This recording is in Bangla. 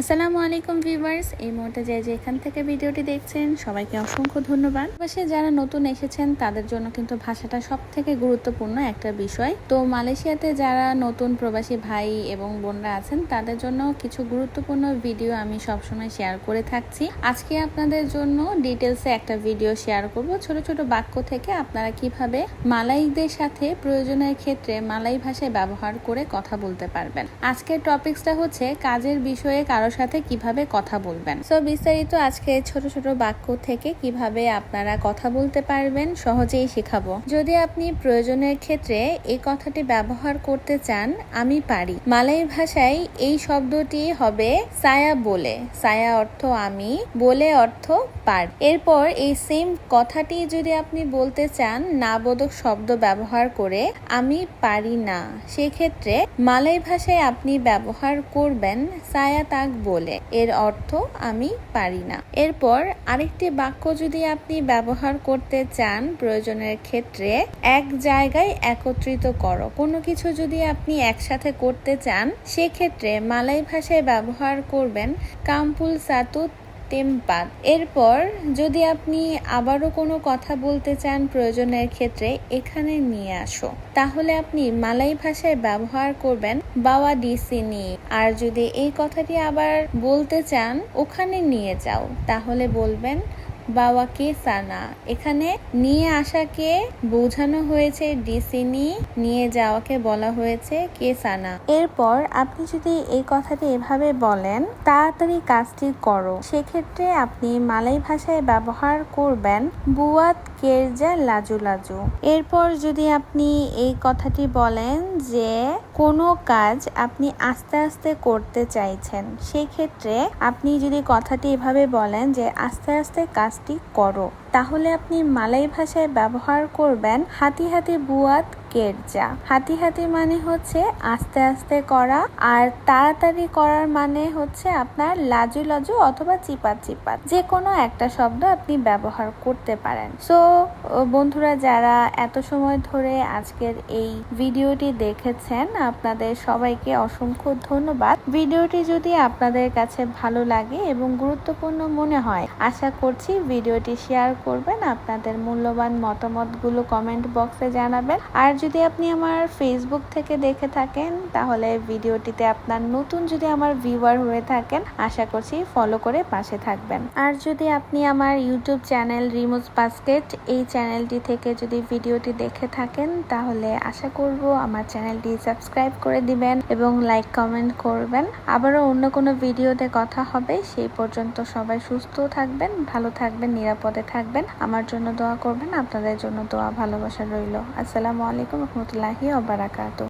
আসসালামু আলাইকুম ভিউয়ার্স, এই মুহূর্তে যে এখান থেকে ভিডিওটি দেখছেন, সবাইকে অসংখ্য ধন্যবাদ। পাশে যারা নতুন এসেছেন, তাদের জন্য কিন্তু ভাষাটা সব থেকে গুরুত্বপূর্ণ একটা বিষয়। তো মালয়েশিয়াতে যারা নতুন প্রবাসী ভাই এবং বোনরা আছেন, তাদের জন্য কিছু গুরুত্বপূর্ণ ভিডিও আমি সবসময় শেয়ার করে থাকছি। আজকে আপনাদের জন্য ডিটেলসে একটা ভিডিও শেয়ার করব, ছোট ছোট বাক্য থেকে আপনারা কীভাবে মালাইদের সাথে প্রয়োজনের ক্ষেত্রে মালাই ভাষায় ব্যবহার করে কথা বলতে পারবেন। আজকের টপিকসটা হচ্ছে কাজের বিষয়ে কারোর সাথে কীভাবে কথা বলবেন? সো বিস্তারিত আজকে ছোট ছোট বাক্য থেকে কীভাবে আপনারা কথা বলতে পারবেন সহজেই শেখাবো। যদি আপনি প্রয়োজনের ক্ষেত্রে এই কথাটি ব্যবহার করতে চান, আমি পারি। মালাই ভাষায় এই শব্দটি হবে সায়া বলে। সায়া অর্থ আমি, বলে অর্থ পার। এরপর এই সেম কথাটি যদি আপনি বলতে চান না বোধক শব্দ ব্যবহার করে, আমি পারি না। সেক্ষেত্রে মালাই ভাষায় আপনি ব্যবহার করবেন সায়া তাক বলে। এর অর্থ আমি পারি না। এরপর আরেকটি বাক্য যদি আপনি ব্যবহার করতে চান প্রয়োজনের ক্ষেত্রে, এক জায়গায় একত্রিত করো। কোনো কিছু যদি আপনি একসাথে করতে চান, সেক্ষেত্রে মালাই ভাষায় ব্যবহার করবেন কাম্পুল সাতুত টেম্পাত এরপর যদি আপনি আবারও কোনো কথা বলতে চান প্রয়োজনের ক্ষেত্রে এখানে নিয়ে আসো। তাহলে আপনি মালাই ভাষায় ব্যবহার করবেন বাওয়া ডিসি ডিসিনি আর যদি এই কথাটি আবার বলতে চান, ওখানে নিয়ে যাও। তাহলে বলবেন বাবাকে সানা। এখানে নিয়ে আসাকে বোঝানো হয়েছে ডিসিনি নিয়ে যাওয়াকে বলা হয়েছে কে সানা। এরপর আপনি যদি এই কথাটি এভাবে বলেন, তাড়াতাড়ি কাজটি করো। সেক্ষেত্রে আপনি মালাই ভাষায় ব্যবহার করবেন, বুয়াত কেরজা লাজু লাজু। এরপর যদি আপনি এই কথাটি বলেন যে, কোনো কাজ আপনি আস্তে আস্তে করতে চাইছেন, সেক্ষেত্রে আপনি যদি কথাটি এভাবে বলেন যে, আস্তে আস্তে কাজটি করো। তাহলে আপনি মালাই ভাষায় ব্যবহার করবেন হাতি হাতি বুয়াত কেরজা হাতি হাতি মানে হচ্ছে আস্তে আস্তে করা, আর তাড়াতাড়ি করার মানে হচ্ছে আপনার লাজু লাজু অথবা চিপাত চিপাত যে কোনো একটা শব্দ আপনি ব্যবহার করতে পারেন। সো বন্ধুরা যারা এত সময় ধরে আজকের এই ভিডিওটি দেখেছেন, আপনাদের সবাইকে অসংখ্য ধন্যবাদ। ভিডিওটি যদি আপনাদের কাছে ভালো লাগে এবং গুরুত্বপূর্ণ মনে হয়, আশা করছি ভিডিওটি শেয়ার করবেন। আপনাদের মূল্যবান মতামতগুলো কমেন্ট বক্সে জানাবেন। আর যদি আপনি আমার ফেসবুক থেকে দেখে থাকেন, তাহলে ভিডিওটিতে আপনার নতুন যদি আমার ভিউয়ার হয়ে থাকেন, আশা করছি ফলো করে পাশে থাকবেন। আর যদি আপনি আমার ইউটিউব চ্যানেল রিমোজ বাস্কেট এই চ্যানেলটি থেকে যদি ভিডিওটি দেখে থাকেন, তাহলে আশা করব আমার চ্যানেলটি সাবস্ক্রাইব করে দিবেন এবং লাইক কমেন্ট করবেন। আবারও অন্য কোনো ভিডিওতে কথা হবে, সেই পর্যন্ত সবাই সুস্থ থাকবেন, ভালো থাকবেন, নিরাপদে থাকবেন। আমার জন্য দোয়া করবেন, আপনাদের জন্য দোয়া ভালোবাসা রইল। আসসালামু আলাইকুম। রহমতুল্লাহি ওবারাকাতু